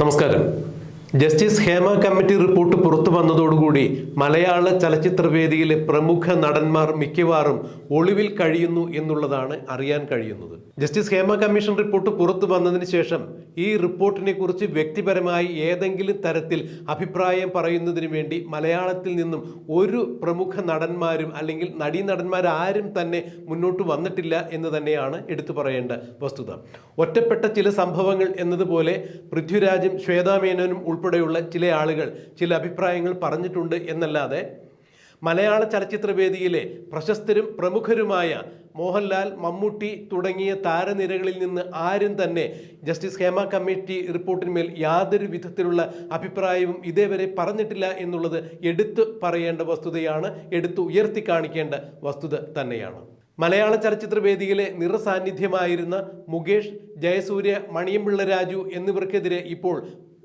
നമസ്കാരം. Justice Hema committee report പുറത്തു വന്നതോടുകൂടി മലയാള ചലച്ചിത്രവേദിയിലെ പ്രമുഖ നടന്മാർ മിക്കവാറും ഒളിവിൽ കഴിയുന്നു എന്നുള്ളതാണ് അറിയാൻ കഴിയുന്നത്. ജസ്റ്റിസ് ഹേമ കമ്മീഷൻ റിപ്പോർട്ട് പുറത്തു വന്നതിന് ശേഷം ഈ റിപ്പോർട്ടിനെ കുറിച്ച് വ്യക്തിപരമായി ഏതെങ്കിലും തരത്തിൽ അഭിപ്രായം പറയുന്നതിന് വേണ്ടി മലയാളത്തിൽ നിന്നും ഒരു പ്രമുഖ നടന്മാരും അല്ലെങ്കിൽ നടീനടന്മാരാരും തന്നെ മുന്നോട്ട് വന്നിട്ടില്ല എന്ന് തന്നെയാണ് എടുത്തു പറയേണ്ട വസ്തുത. ഒറ്റപ്പെട്ട ചില സംഭവങ്ങൾ എന്നതുപോലെ പൃഥ്വിരാജും ശ്വേതാമേനോനും ഉൾപ്പെടെയുള്ള ചില ആളുകൾ ചില അഭിപ്രായങ്ങൾ പറഞ്ഞിട്ടുണ്ട് എന്നല്ലാതെ മലയാള ചലച്ചിത്രവേദിയിലെ പ്രശസ്തരും പ്രമുഖരുമായ മോഹൻലാൽ മമ്മൂട്ടി തുടങ്ങിയ താരനിരകളിൽ നിന്ന് ആരും തന്നെ ജസ്റ്റിസ് ഹേമ കമ്മിറ്റി റിപ്പോർട്ടിന്മേൽ യാതൊരു വിധത്തിലുള്ള അഭിപ്രായവും ഇതേവരെ പറഞ്ഞിട്ടില്ല എന്നുള്ളത് എടുത്തു പറയേണ്ട വസ്തുതയാണ് എടുത്തു ഉയർത്തി കാണിക്കേണ്ട വസ്തുത തന്നെയാണ്. മലയാള ചലച്ചിത്രവേദിയിലെ നിറസാന്നിധ്യമായിരുന്ന മുകേഷ് ജയസൂര്യ മണിയമ്പിള്ള രാജു എന്നിവർക്കെതിരെ ഇപ്പോൾ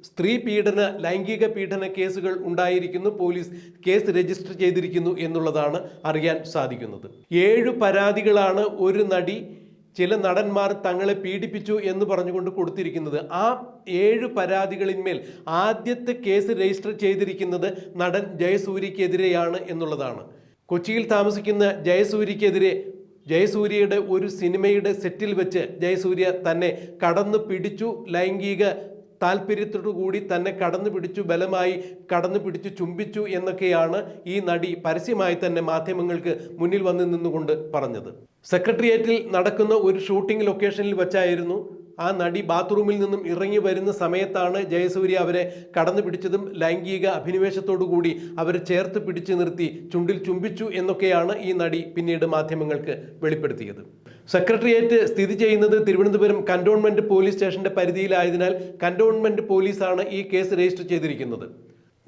സ്ത്രീ പീഡന ലൈംഗിക പീഡന കേസുകൾ ഉണ്ടായിരിക്കുന്നു. പോലീസ് കേസ് രജിസ്റ്റർ ചെയ്തിരിക്കുന്നു എന്നുള്ളതാണ് അറിയാൻ സാധിക്കുന്നത്. ഏഴ് പരാതികളാണ് ഒരു നടി ചില നടന്മാർ തങ്ങളെ പീഡിപ്പിച്ചു എന്ന് പറഞ്ഞുകൊണ്ട് കൊടുത്തിരിക്കുന്നത്. ആ ഏഴ് പരാതികളിന്മേൽ ആദ്യത്തെ കേസ് രജിസ്റ്റർ ചെയ്തിരിക്കുന്നത് നടൻ ജയസൂര്യക്കെതിരെയാണ് എന്നുള്ളതാണ്. കൊച്ചിയിൽ താമസിക്കുന്ന ജയസൂര്യക്കെതിരെ ജയസൂര്യയുടെ ഒരു സിനിമയുടെ സെറ്റിൽ വെച്ച് ജയസൂര്യ തന്നെ കടന്നു പിടിച്ചു. ലൈംഗിക താല്പര്യത്തോടു കൂടി തന്നെ കടന്നു പിടിച്ചു ബലമായി കടന്നു പിടിച്ചു ചുംബിച്ചു എന്നൊക്കെയാണ് ഈ നടി പരസ്യമായി തന്നെ മാധ്യമങ്ങൾക്ക് മുന്നിൽ വന്ന് നിന്നുകൊണ്ട് പറഞ്ഞത്. സെക്രട്ടേറിയറ്റിൽ നടക്കുന്ന ഒരു ഷൂട്ടിംഗ് ലൊക്കേഷനിൽ വെച്ചായിരുന്നു ആ നടി ബാത്റൂമിൽ നിന്നും ഇറങ്ങി വരുന്ന സമയത്താണ് ജയസൂര്യ അവരെ കടന്നു പിടിച്ചതും ലൈംഗിക അഭിനിവേശത്തോടു കൂടി അവരെ ചേർത്ത് പിടിച്ചു നിർത്തി ചുണ്ടിൽ ചുംബിച്ചു എന്നൊക്കെയാണ് ഈ നടി പിന്നീട് മാധ്യമങ്ങൾക്ക് വെളിപ്പെടുത്തിയത്. സെക്രട്ടേറിയറ്റ് സ്ഥിതി ചെയ്യുന്നത് തിരുവനന്തപുരം കന്റോൺമെന്റ് പോലീസ് സ്റ്റേഷന്റെ പരിധിയിലായതിനാൽ കന്റോൺമെന്റ് പോലീസാണ് ഈ കേസ് രജിസ്റ്റർ ചെയ്തിരിക്കുന്നത്.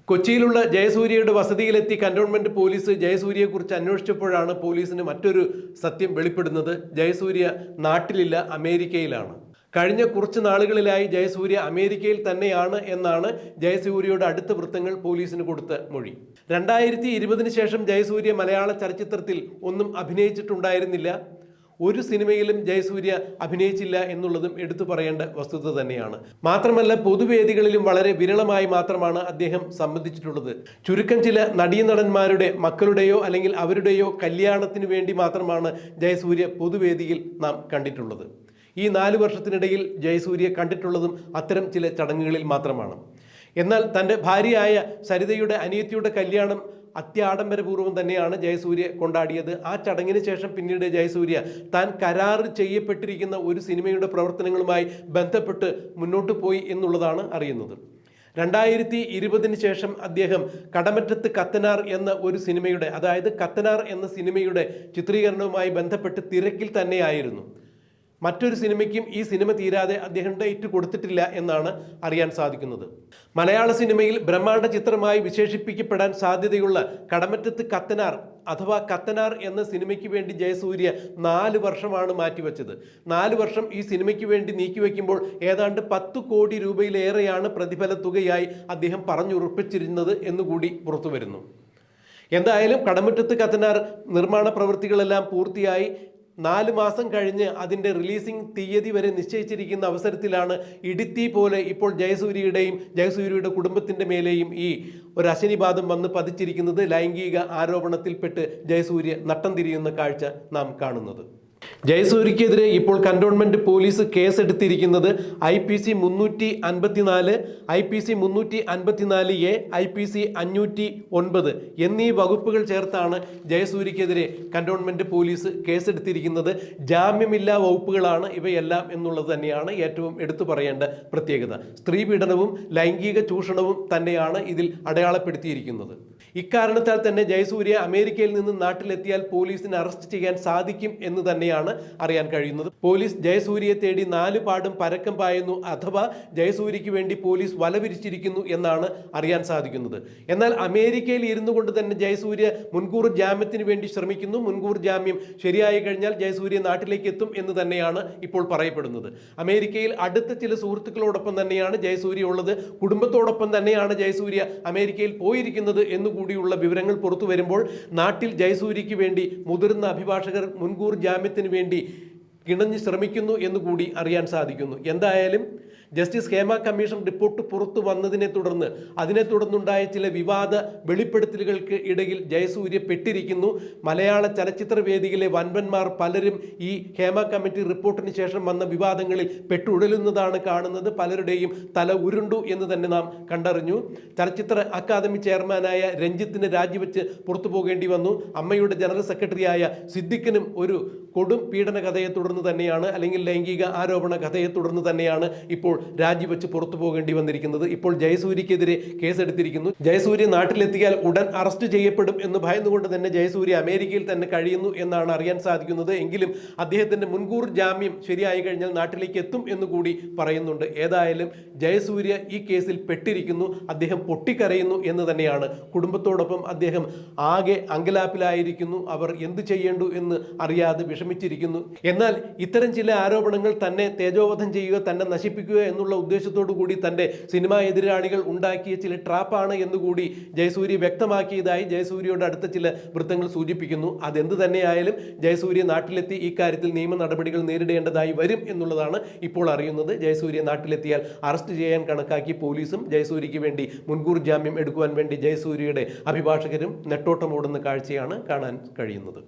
കൊച്ചിയിലുള്ള ജയസൂര്യയുടെ വസതിയിലെത്തി കന്റോൺമെന്റ് പോലീസ് ജയസൂര്യയെക്കുറിച്ച് അന്വേഷിച്ചപ്പോഴാണ് പോലീസിന് മറ്റൊരു സത്യം വെളിപ്പെടുന്നത്. ജയസൂര്യ നാട്ടിലില്ല അമേരിക്കയിലാണ്. കഴിഞ്ഞ കുറച്ച് നാളുകളിലായി ജയസൂര്യ അമേരിക്കയിൽ തന്നെയാണ് എന്നാണ് ജയസൂര്യയുടെ അടുത്ത വൃത്തങ്ങൾ പോലീസിന് കൊടുത്ത മൊഴി. രണ്ടായിരത്തി ഇരുപതിന് ശേഷം ജയസൂര്യ മലയാള ചലച്ചിത്രത്തിൽ ഒന്നും അഭിനയിച്ചിട്ടുണ്ടായിരുന്നില്ല. ഒരു സിനിമയിലും ജയസൂര്യ അഭിനയിച്ചില്ല എന്നുള്ളതും എടുത്തു പറയേണ്ട വസ്തുത തന്നെയാണ്. മാത്രമല്ല പൊതുവേദികളിലും വളരെ വിരളമായി മാത്രമാണ് അദ്ദേഹം സംബന്ധിച്ചിട്ടുള്ളത്. ചുരുക്കം ചില നടീനടന്മാരുടെ മക്കളുടെയോ അല്ലെങ്കിൽ അവരുടെയോ കല്യാണത്തിന് വേണ്ടി മാത്രമാണ് ജയസൂര്യ പൊതുവേദിയിൽ നാം കണ്ടിട്ടുള്ളത്. ഈ നാല് വർഷത്തിനിടയിൽ ജയസൂര്യ കണ്ടിട്ടുള്ളതും അത്തരം ചില ചടങ്ങുകളിൽ മാത്രമാണ്. എന്നാൽ തന്റെ ഭാര്യയായ സരിതയുടെ അനിയത്തിയുടെ കല്യാണം അത്യാഡംബരപൂർവം തന്നെയാണ് ജയസൂര്യ കൊണ്ടാടിയത്. ആ ചടങ്ങിന് ശേഷം പിന്നീട് ജയസൂര്യ താൻ കരാർ ചെയ്യപ്പെട്ടിരിക്കുന്ന ഒരു സിനിമയുടെ പ്രവർത്തനങ്ങളുമായി ബന്ധപ്പെട്ട് മുന്നോട്ട് പോയി എന്നുള്ളതാണ് അറിയുന്നത്. രണ്ടായിരത്തി ഇരുപതിന് ശേഷം അദ്ദേഹം കടമറ്റത്ത് കത്തനാർ എന്ന ഒരു സിനിമയുടെ അതായത് കത്തനാർ എന്ന സിനിമയുടെ ചിത്രീകരണവുമായി ബന്ധപ്പെട്ട് തിരക്കിൽ തന്നെയായിരുന്നു. മറ്റൊരു സിനിമയ്ക്കും ഈ സിനിമ തീരാതെ അദ്ദേഹം ഡേറ്റ് കൊടുത്തിട്ടില്ല എന്നാണ് അറിയാൻ സാധിക്കുന്നത്. മലയാള സിനിമയിൽ ബ്രഹ്മാണ്ഡ ചിത്രമായി വിശേഷിപ്പിക്കപ്പെടാൻ സാധ്യതയുള്ള കടമറ്റത്ത് കത്തനാർ അഥവാ കത്തനാർ എന്ന സിനിമയ്ക്ക് വേണ്ടി ജയസൂര്യ നാല് വർഷമാണ് മാറ്റിവെച്ചത്. നാല് വർഷം ഈ സിനിമയ്ക്ക് വേണ്ടി നീക്കിവെക്കുമ്പോൾ ഏതാണ്ട് പത്ത് കോടി രൂപയിലേറെയാണ് പ്രതിഫല തുകയായി അദ്ദേഹം പറഞ്ഞുറപ്പിച്ചിരുന്നത് എന്നുകൂടി പുറത്തു വരുന്നു എന്തായാലും കടമറ്റത്ത് കത്തനാർ നിർമ്മാണ പ്രവൃത്തികളെല്ലാം പൂർത്തിയായി നാല് മാസം കഴിഞ്ഞ് അതിന്റെ റിലീസിംഗ് തീയതി വരെ നിശ്ചയിച്ചിരിക്കുന്ന അവസരത്തിലാണ് ഇടുത്തി പോലെ ഇപ്പോൾ ജയസൂര്യയുടെയും ജയസൂര്യയുടെ കുടുംബത്തിന്റെ മേലെയും ഈ ഒരു അശനിപാതം വന്ന് പതിച്ചിരിക്കുന്നത് ലൈംഗിക ആരോപണത്തിൽപ്പെട്ട് ജയസൂര്യ നട്ടം തിരിയുന്ന കാഴ്ച നാം കാണുന്നത്. ജയസൂര്യക്കെതിരെ ഇപ്പോൾ കന്റോൺമെന്റ് പോലീസ് കേസെടുത്തിരിക്കുന്നത് ഐ പി സി മുന്നൂറ്റി അൻപത്തിനാല് ഐ പി സി മുന്നൂറ്റി അൻപത്തിനാല് എ ഐ പി സി അഞ്ഞൂറ്റി ഒൻപത് എന്നീ വകുപ്പുകൾ ചേർത്താണ് ജയസൂരിക്കെതിരെ കന്റോൺമെന്റ് പോലീസ് കേസെടുത്തിരിക്കുന്നത്. ജാമ്യമില്ലാ വകുപ്പുകളാണ് ഇവയെല്ലാം എന്നുള്ളത് തന്നെയാണ് ഏറ്റവും എടുത്തു പറയേണ്ട പ്രത്യേകത. സ്ത്രീ പീഡനവും ലൈംഗിക ചൂഷണവും തന്നെയാണ് ഇതിൽ അടയാളപ്പെടുത്തിയിരിക്കുന്നത്. ഇക്കാരണത്താൽ തന്നെ ജയസൂര്യ അമേരിക്കയിൽ നിന്ന് നാട്ടിലെത്തിയാൽ പോലീസിനെ അറസ്റ്റ് ചെയ്യാൻ സാധിക്കും എന്ന് തന്നെയാണ് അറിയാൻ കഴിയുന്നത്? പോലീസ് ജയസൂര്യയെ തേടി നാല് പാടും പരക്കം പായുന്നു അഥവാ ജയസൂര്യക്ക് വേണ്ടി പോലീസ് വലവിരിച്ചിരിക്കുന്നു എന്നാണ് അറിയാൻ സാധിക്കുന്നത്. എന്നാൽ അമേരിക്കയിൽ ഇരുന്നു കൊണ്ട് തന്നെ ജയസൂര്യ മുൻകൂർ ജാമ്യത്തിന് വേണ്ടി ശ്രമിക്കുന്നു. മുൻകൂർ ജാമ്യം ശരിയായി കഴിഞ്ഞാൽ ജയസൂര്യ നാട്ടിലേക്ക് എത്തും എന്ന് തന്നെയാണ് ഇപ്പോൾ പറയപ്പെടുന്നത്. അമേരിക്കയിൽ അടുത്ത ചില സുഹൃത്തുക്കളോടൊപ്പം തന്നെയാണ് ജയസൂര്യ ഉള്ളത്. കുടുംബത്തോടൊപ്പം തന്നെയാണ് ജയസൂര്യ അമേരിക്കയിൽ പോയിരിക്കുന്നത് എന്നുകൂടിയുള്ള വിവരങ്ങൾ പുറത്തു വരുമ്പോൾ നാട്ടിൽ ജയസൂര്യക്ക് വേണ്ടി മുതിർന്ന അഭിഭാഷകർ മുൻകൂർ ജാമ്യത്തിന് വേണ്ടി കിണഞ്ഞ് ശ്രമിക്കുന്നു എന്ന് കൂടി അറിയാൻ സാധിക്കുന്നു. എന്തായാലും ജസ്റ്റിസ് ഹേമ കമ്മീഷൻ റിപ്പോർട്ട് പുറത്തു വന്നതിനെ തുടർന്ന് അതിനെ തുടർന്നുണ്ടായ ചില വിവാദ വെളിപ്പെടുത്തലുകൾക്ക് ഇടയിൽ ജയസൂര്യ പെട്ടിരിക്കുന്നു. മലയാള ചലച്ചിത്ര വേദിയിലെ വൻപന്മാർ പലരും ഈ ഹേമ കമ്മിറ്റി റിപ്പോർട്ടിന് ശേഷം വന്ന വിവാദങ്ങളിൽ പെട്ടുടലുന്നതാണ് കാണുന്നത്. പലരുടെയും തല ഉരുണ്ടു എന്ന് തന്നെ നാം കണ്ടറിഞ്ഞു. ചലച്ചിത്ര അക്കാദമി ചെയർമാനായ രഞ്ജിത്തിന് രാജിവെച്ച് പുറത്തു പോകേണ്ടി വന്നു. അമ്മയുടെ ജനറൽ സെക്രട്ടറിയായ സിദ്ദിഖിനും ഒരു കൊടും പീഡന കഥയെ തുടർന്ന് തന്നെയാണ് അല്ലെങ്കിൽ ലൈംഗിക ആരോപണ കഥയെ തുടർന്ന് തന്നെയാണ് ഇപ്പോൾ രാജിവെച്ച് പുറത്തു പോകേണ്ടി വന്നിരിക്കുന്നത്. ഇപ്പോൾ ജയസൂര്യക്കെതിരെ കേസെടുത്തിരിക്കുന്നു. ജയസൂര്യ നാട്ടിലെത്തിയാൽ ഉടൻ അറസ്റ്റ് ചെയ്യപ്പെടും എന്ന് ഭയന്നുകൊണ്ട് തന്നെ ജയസൂര്യ അമേരിക്കയിൽ തന്നെ കഴിയുന്നു എന്നാണ് അറിയാൻ സാധിക്കുന്നത്. എങ്കിലും അദ്ദേഹത്തിന്റെ മുൻകൂർ ജാമ്യം ശരിയായി കഴിഞ്ഞാൽ നാട്ടിലേക്ക് എത്തും എന്ന് കൂടി പറയുന്നുണ്ട്. ഏതായാലും ജയസൂര്യ ഈ കേസിൽ പെട്ടിരിക്കുന്നു. അദ്ദേഹം പൊട്ടിക്കരയുന്നു എന്ന് തന്നെയാണ്. കുടുംബത്തോടൊപ്പം അദ്ദേഹം ആകെ അങ്കലാപ്പിലായിരിക്കുന്നു. അവർ എന്ത് ചെയ്യേണ്ടു എന്ന് അറിയാതെ വിഷമിച്ചിരിക്കുന്നു. എന്നാൽ ഇത്തരം ചില ആരോപണങ്ങൾ തന്നെ തേജോവധം ചെയ്യുക തന്നെ നശിപ്പിക്കുക എന്നുള്ള ഉദ്ദേശത്തോടു കൂടി തന്റെ സിനിമാ എതിരാളികൾ ഉണ്ടാക്കിയ ചില ട്രാപ്പാണ് എന്നുകൂടി ജയസൂര്യ വ്യക്തമാക്കിയതായി ജയസൂര്യയുടെ അടുത്ത ചില വൃത്തങ്ങൾ സൂചിപ്പിക്കുന്നു. അതെന്ത് തന്നെയായാലും ജയസൂര്യ നാട്ടിലെത്തി ഇക്കാര്യത്തിൽ നിയമ നടപടികൾ നേരിടേണ്ടതായി വരും എന്നുള്ളതാണ് ഇപ്പോൾ അറിയുന്നത്. ജയസൂര്യ നാട്ടിലെത്തിയാൽ അറസ്റ്റ് ചെയ്യാൻ കണക്കാക്കി പോലീസും ജയസൂര്യയ്ക്ക് വേണ്ടി മുൻകൂർ ജാമ്യം എടുക്കുവാൻ വേണ്ടി ജയസൂര്യയുടെ അഭിഭാഷകരും നെട്ടോട്ടമോടുന്ന കാഴ്ചയാണ് കാണാൻ കഴിയുന്നത്.